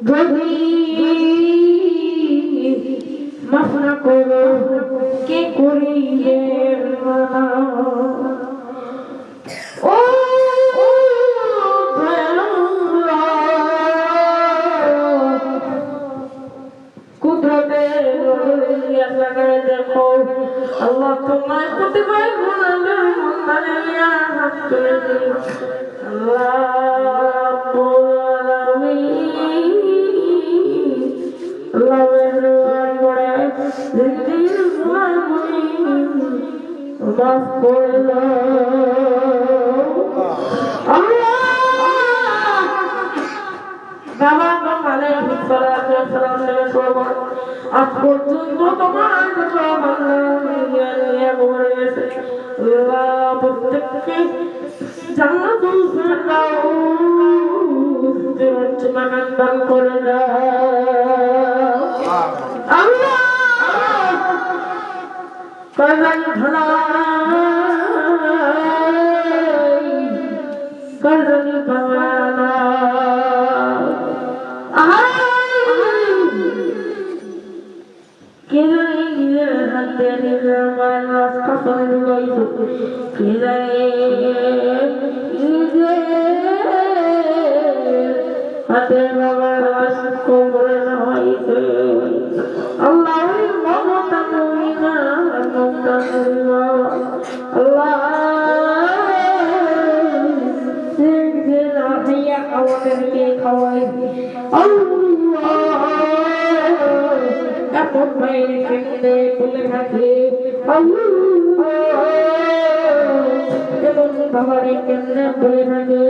যদি মাফ না করো কে করিবে মানা? ও কুদরতের নজরিয়া লাগায় দেখো আল্লাহ তোমার প্রতিভা গুণাদের মন্দারে নিয়া হাত তুলে মাফ করে দাও আল্লাহ বাবা আলাইহি সালাতু ওয়াসসালাম থেকে শুরু করে আজ পর্যন্ত তোমার প্রত্যেককে জান্নাতুল ফিরদাউস দান করে দাও। করবেন ধলাই করবেন ভাঙানা কে জানে নিজের হাতে নিজের মায়ের রাস্তা মায়ের কেন্দ্রে বলে থাকে এমন বাবারে কেন্দ্রে বলে থাকে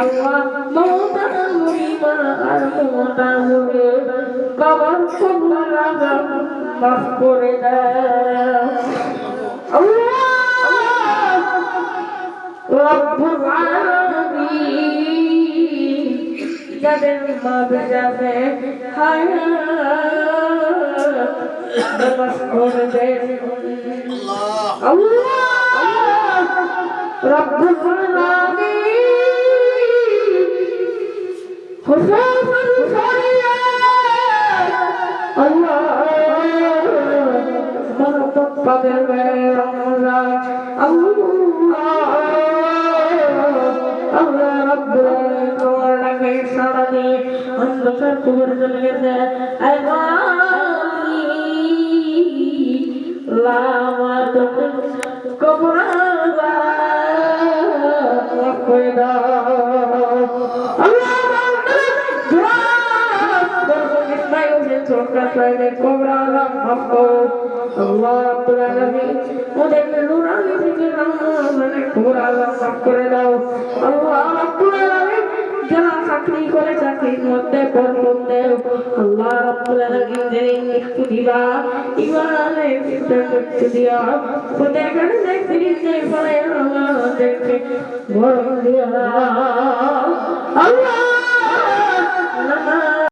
আল্লাহ মমতা মুমিমা আর মমতা করে দাও যাদের মা বেজাবে হায় নামাজ করে দেন আল্লাহ রব্বুল আলামিন হুসাইন সরিয়া আল্লাহ মরতব পাবেন রমজান আল্লাহ অন্ধকার কবরে চলে গেছে কবর করে দাও আল্লাহ যারা চাকরি করে চাকরির মধ্যে দেও। আল্লাহ রাব্বুল আলামিন যেদিন একটু দিবা। ইমানে ভিতরে মৃত্যু দিয়া কাছে দেখতে যে ফলে দেখে বড় দিয়া আল্লাহ